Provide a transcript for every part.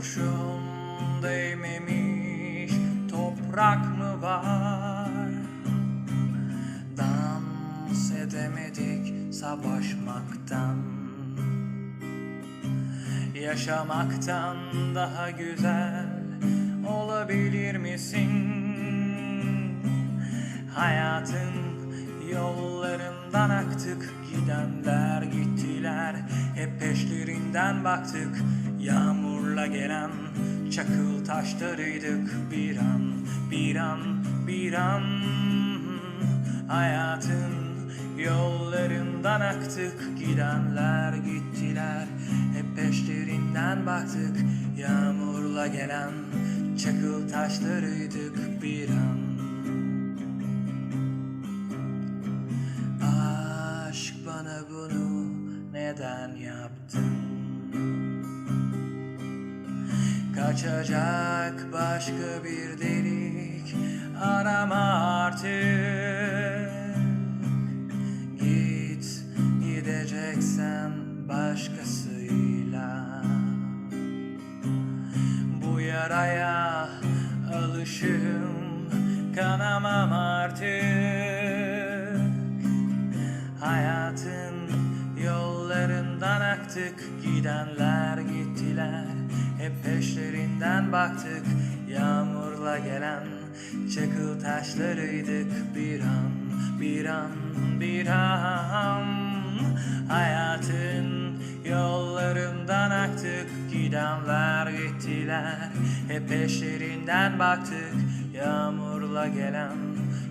Kurşun değmemiş toprak mı var? Dans edemedik savaşmaktan Yaşamaktan daha güzel olabilir misin? Hayatın yollarından aktık Gidenler gittiler Hep peşlerinden baktık Yağmur Yağmurla gelen çakıl taşlarıydık Bir an, bir an, bir an. Hayatın yollarından aktık Gidenler gittiler hep peşlerinden baktık. Yağmurla gelen çakıl taşlarıydık bir an. Aşk bana bunu neden yaptın? Kaçacak başka bir delik. Arama artık. Git gideceksen başkasıyla. Bu yaraya alışım kanamam artık. Hayatın yollarından aktık Gidenler gittiler Hep peşlerinden baktık Yağmurla gelen çakıl taşlarıydık Bir an, bir an, bir an. Hayatın yollarından aktık Gidenler gittiler. Hep peşlerinden baktık Yağmurla gelen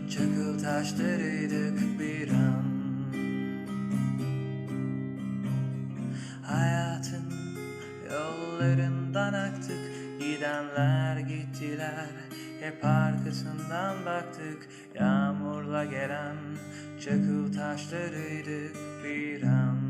çakıl taşlarıydık bir an yollarından aktık Gidenler gittiler. Hep arkasından baktık Yağmurla gelen çakıl taşlarıydık bir an